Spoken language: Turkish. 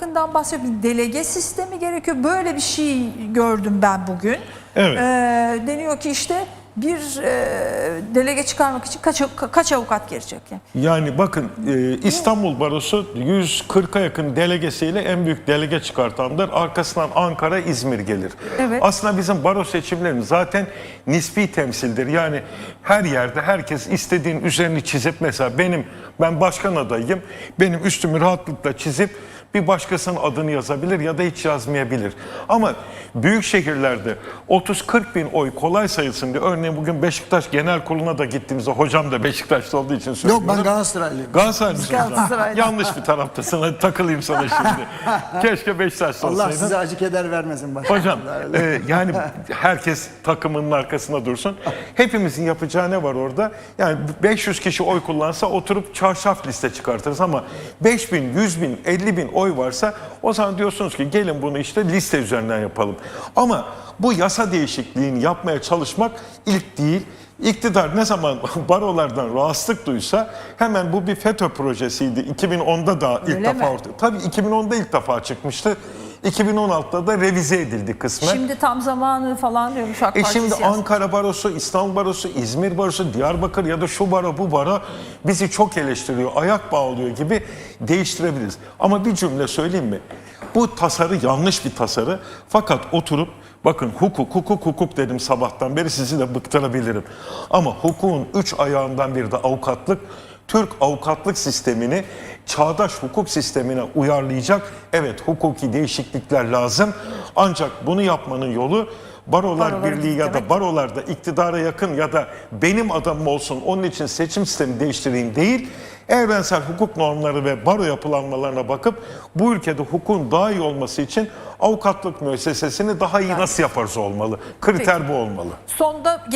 hakkından bahsediyor. Bir delege sistemi gerekiyor. Böyle bir şey gördüm ben bugün. Evet. Ee, deniyor ki işte bir e, delege çıkarmak için kaç, kaç avukat gerekecek? Yani? Yani bakın e, İstanbul Barosu 140'a yakın delegesiyle en büyük delege çıkartandır. Arkasından Ankara, İzmir gelir. Evet. Aslında bizim baro seçimlerimiz zaten nispi temsildir. Yani her yerde herkes istediğin üzerini çizip mesela benim ben başkan adayım. Benim üstümü rahatlıkla çizip bir başkasının adını yazabilir ya da hiç yazmayabilir. Ama büyük şehirlerde 30-40 bin oy kolay sayılsın diye örneğin bugün Beşiktaş Genel Kurulu'na da gittiğimizde hocam da Beşiktaşlı olduğu için söylüyorum. Yok ben Galatasaraylıyım. Galatasaray mısın hocam? Galatasaraylı. Yanlış bir taraftasın. Hadi takılayım sana şimdi. Keşke Beşiktaşlı Allah olsaydın. size acı keder vermesin başkanım. Hocam e, yani herkes takımının arkasında dursun. Hepimizin yapacağı ne var orada? Yani 500 kişi oy kullansa oturup çarşaf liste çıkartırız ama 5000, 100 bin, 50 bin oy varsa o zaman diyorsunuz ki gelin bunu işte liste üzerinden yapalım. Ama bu yasa değişikliğini yapmaya çalışmak ilk değil. İktidar ne zaman barolardan rahatsızlık duysa hemen bu bir FETÖ projesiydi. 2010'da da ilk Öyle defa mi? ortaya. Tabii 2010'da ilk defa çıkmıştı. 2016'da da revize edildi kısmen. Şimdi tam zamanı falan diyormuş AK E Parti şimdi siyaseti. Ankara Barosu, İstanbul Barosu, İzmir Barosu, Diyarbakır ya da şu baro bu baro bizi çok eleştiriyor, ayak bağlıyor gibi değiştirebiliriz. Ama bir cümle söyleyeyim mi? Bu tasarı yanlış bir tasarı. Fakat oturup bakın hukuk, hukuk, hukuk dedim sabahtan beri sizi de bıktırabilirim. Ama hukukun üç ayağından biri de avukatlık. Türk avukatlık sistemini çağdaş hukuk sistemine uyarlayacak evet hukuki değişiklikler lazım. Ancak bunu yapmanın yolu Barolar Baroları Birliği ya da barolarda iktidara yakın ya da benim adamım olsun onun için seçim sistemi değiştireyim değil. Evrensel hukuk normları ve baro yapılanmalarına bakıp bu ülkede hukukun daha iyi olması için avukatlık müessesesini daha iyi nasıl yaparız olmalı. Kriter bu olmalı. Sonda